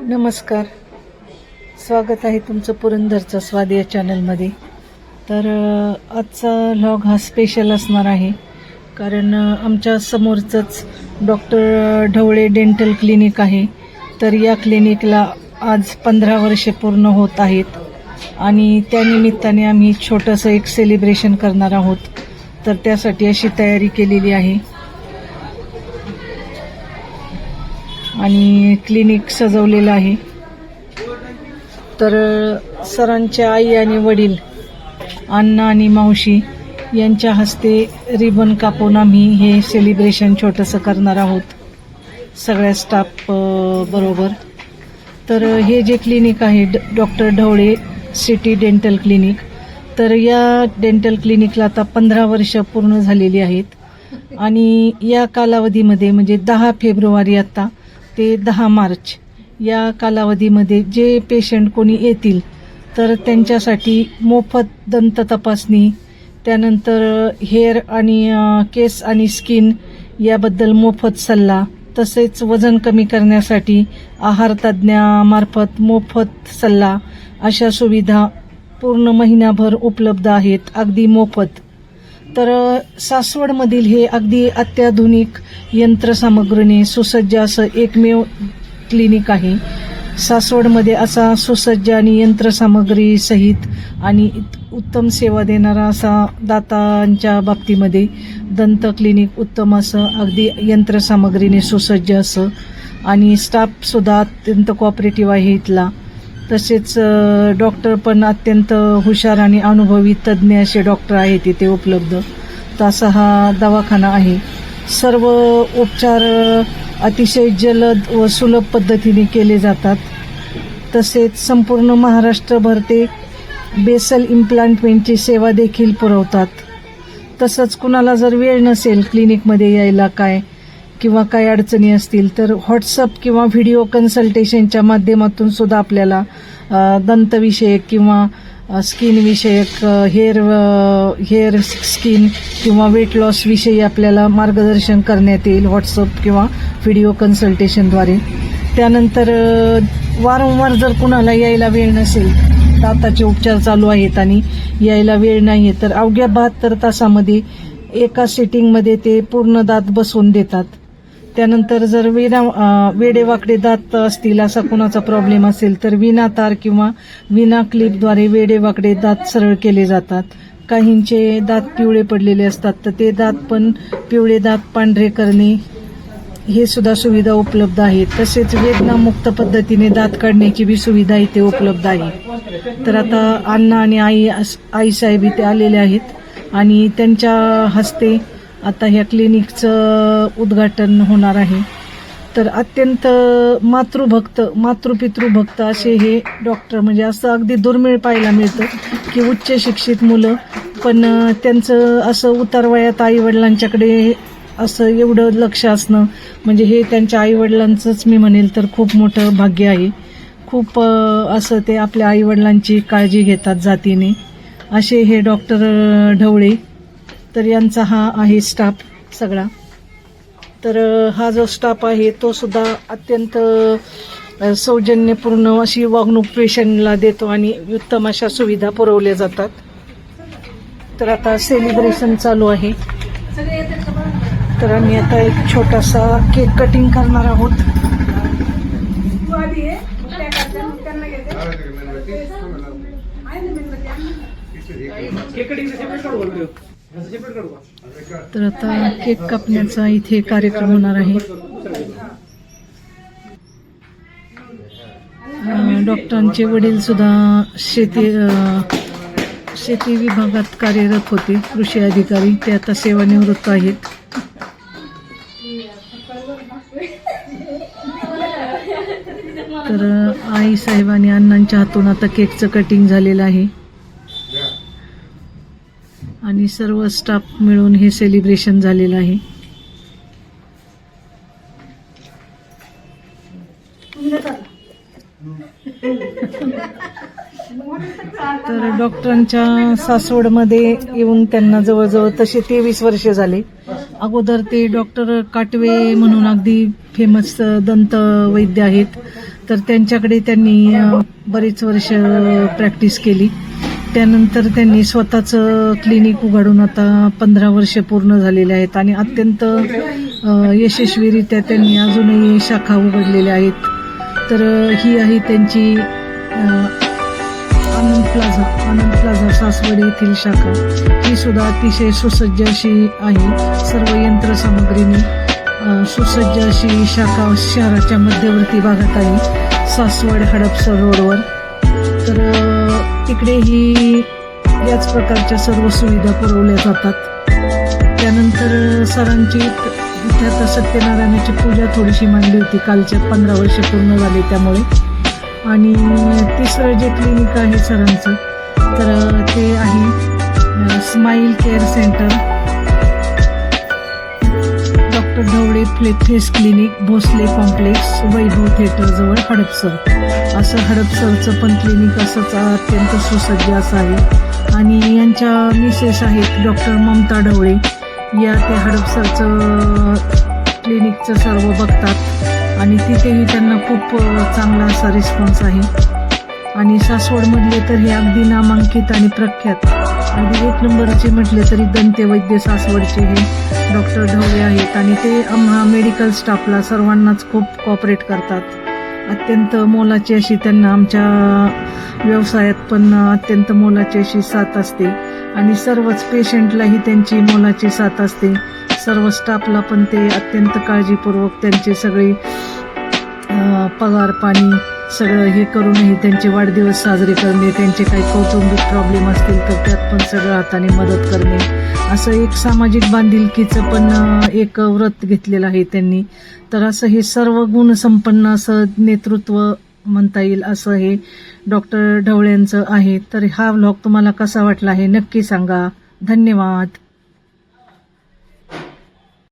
नमस्कार. स्वागत आहे तुमचं पुरंदरचं स्वाद या चॅनलमध्ये तर आजचा लॉग हा स्पेशल असणार आहे. कारण आमच्या समोरचंच डॉक्टर ढवळे डेंटल क्लिनिक आहे. तर या क्लिनिकला आज पंधरा वर्षे पूर्ण होत आहेत. आणि त्यानिमित्ताने आम्ही छोटंसं एक सेलिब्रेशन करणार आहोत. तर त्यासाठी अशी तयारी केलेली आहे. आणि क्लिनिक सजवलेलं आहे. तर सरांचे आई आणि वडील अण्णा आणि मावशी यांच्या हस्ते रिबन कापून आम्ही हे सेलिब्रेशन छोटंसं करणार आहोत. सगळ्या स्टाफ बरोबर. तर हे जे क्लिनिक आहे doctor Dhavale city dental clinic तर या डेंटल क्लिनिकला आता पंधरा वर्ष पूर्ण झालेली आहेत. आणि या कालावधीमध्ये म्हणजे दहा फेब्रुवारी आत्ता ते दहा मार्च या कालावधीमध्ये जे पेशंट कोणी येतील तर त्यांच्यासाठी मोफत दंत तपासणी त्यानंतर हेअर आणि केस आणि स्किन याबद्दल मोफत सल्ला तसेच वजन कमी करण्यासाठी आहार तज्ज्ञामार्फत मोफत सल्ला अशा सुविधा पूर्ण महिनाभर उपलब्ध आहेत. अगदी मोफत. तर सासवडमधील हे अगदी अत्याधुनिक यंत्रसामग्रीने सुसज्ज असं एकमेव क्लिनिक आहे. सासवडमध्ये असा सुसज्ज आणि यंत्रसामग्री सहित आणि उत्तम सेवा देणारा असा दातांच्या बाबतीमध्ये दंत क्लिनिक उत्तम असं अगदी यंत्रसामग्रीने सुसज्ज असं आणि स्टाफसुद्धा अत्यंत कॉपरेटिव्ह आहे इथला. तसेच डॉक्टर पण अत्यंत हुशार आणि अनुभवी तज्ज्ञ असे डॉक्टर आहेत इथे उपलब्ध. तसा हा दवाखाना आहे. सर्व उपचार अतिशय जलद व सुलभ पद्धतीने केले जातात. तसेच संपूर्ण महाराष्ट्रभर ते बेसल इम्प्लांटमेंटची सेवा देखील पुरवतात. तसंच कुणाला जर वेळ नसेल क्लिनिकमध्ये यायला काय किंवा काही अडचणी असतील तर व्हॉट्सअप किंवा व्हिडिओ कन्सल्टेशनच्या माध्यमातून सुद्धा आपल्याला दंतविषयक किंवा स्किनविषयक स्किन विषयक हेअर हेअर स्किन किंवा वेट लॉस विषयी आपल्याला मार्गदर्शन करण्यात येईल व्हॉट्सअप किंवा व्हिडिओ कन्सल्टेशनद्वारे त्यानंतर वारंवार जर कुणाला यायला वेळ नसेल दाताचे उपचार चालू आहेत आणि यायला वेळ नाही आहे तर अवघ्या बहात्तर तासामध्ये एका सिटिंगमध्ये ते पूर्ण दात बसवून देतात. त्यानंतर जर विना वेडेवाकडे दात असतील असा कुणाचा प्रॉब्लेम असेल तर विना तार किंवा विना क्लिपद्वारे वेडेवाकडे दात सरळ केले जातात. काहींचे दात पिवळे पडलेले असतात तर ते दात पण पिवळे दात पांढरे करणे हे सुद्धा सुविधा उपलब्ध आहेत. तसेच वेदनामुक्त पद्धतीने दात काढण्याची बी सुविधा इथे उपलब्ध आहे. तर आता अण्णा आणि आई आईसाहेब इथे आलेले आहेत आणि त्यांच्या हस्ते आता ह्या क्लिनिकचं उद्घाटन होणार आहे. तर अत्यंत मातृभक्त मातृपितृभक्त असे हे डॉक्टर म्हणजे असं अगदी दुर्मिळ पाहायला मिळतं की उच्च शिक्षित मुलं पण त्यांचं असं उतारवयात आई वडिलांच्याकडे असं एवढं लक्ष असणं म्हणजे हे त्यांच्या आई वडिलांचंच मी म्हणेल तर खूप मोठं भाग्य आहे. खूप असं ते आपल्या आई वडिलांची काळजी घेतात जातीने. असे हे डॉक्टर ढवळे तर यांचा हा आहे स्टाफ सगळा. तर हा जो स्टाफ आहे तो सुद्धा अत्यंत सौजन्यपूर्ण अशी वागणूक पेशंटला देतो आणि उत्तम अशा सुविधा पुरवल्या जातात. तर आता सेलिब्रेशन चालू आहे. तर आम्ही आता एक छोटासा केक कटिंग करणार आहोत. तर आता केक कापण्याचा इथे कार्यक्रम होणार आहे. डॉक्टरांचे वडील सुद्धा शेती शेती विभागात कार्यरत होते कृषी अधिकारी. ते आता सेवानिवृत्त आहेत. तर आई साहेब आणि अण्णांच्या हातून आता केकचं कटिंग झालेलं आहे. आणि सर्व स्टाफ मिळून हे सेलिब्रेशन झालेलं आहे. तर डॉक्टरांच्या सासवडमध्ये येऊन त्यांना जवळजवळ तसे तेवीस वर्ष झाले. अगोदर ते डॉक्टर काटवे म्हणून अगदी फेमस दंत वैद्य आहेत. तर त्यांच्याकडे त्यांनी बरीच वर्ष प्रॅक्टिस केली. त्यानंतर त्यांनी स्वतःचं क्लिनिक उघडून आता पंधरा वर्ष पूर्ण झालेले आहेत आणि अत्यंत यशस्वीरित्या त्यांनी अजूनही शाखा उघडलेल्या आहेत. तर ही आहे त्यांची आनंद प्लाझा आनंद प्लाझा सासवड येथील शाखा. ही सुद्धा अतिशय सुसज्ज अशी आहे. सर्व यंत्रसामग्रीने सुसज्ज अशी शाखा शहराच्या मध्यवर्ती भागात आहे. सासवड हडपसर रोडवर. तर तिकडेही याच प्रकारच्या सर्व सुविधा पुरवल्या जातात. त्यानंतर सरांची इथ- आता सत्यनारायणाची पूजा थोडीशी मांडली होती. कालच्या पंधरा वर्ष पूर्ण झाली त्यामुळे. आणि तिसरं जे क्लिनिक आहे सरांचं तर ते आहे smile care centre doctor Dhavale Phule face clinic Bhosale complex Vaibhav थिएटरजवळ Hadapsar. असं हडपसरचं पण क्लिनिक असंच अत्यंत सुसज्ज असं आहे. आणि यांच्या मिसेस आहेत डॉक्टर ममता ढवळे. या त्या हडपसरचं क्लिनिकचं सर्व बघतात. आणि तिथेही त्यांना खूप चांगला असा रिस्पॉन्स आहे. आणि सासवडमधले तर हे अगदी नामांकित आणि प्रख्यात. अगदी एक नंबरचे म्हटले तरी दंतवैद्य सासवडचे हे डॉक्टर ढवळे आहेत. आणि ते आम्हा मेडिकल स्टाफला सर्वांनाच खूप कॉपरेट करतात. अत्यंत मोलाची अशी त्यांना आमच्या व्यवसायात पण अत्यंत मोलाची अशी साथ असते. आणि सर्वच पेशंटलाही त्यांची मोलाची साथ असते. सर्व स्टाफला पण ते अत्यंत काळजीपूर्वक त्यांचे सगळे पगार पाणी सगळं हे करूनही त्यांचे वाढदिवस साजरे करणे त्यांचे काही कौटुंबिक प्रॉब्लेम असतील तर त्यात पण सगळं हाताने मदत करणे. असं एक सामाजिक बांधिलकीचं पण एक व्रत घेतलेलं आहे त्यांनी. तर असं हे सर्व गुणसंपन्न असं नेतृत्व म्हणता येईल असं हे डॉक्टर ढवळ्यांचं आहे. तर हा व्लॉग तुम्हाला कसा वाटला आहे नक्की सांगा. धन्यवाद.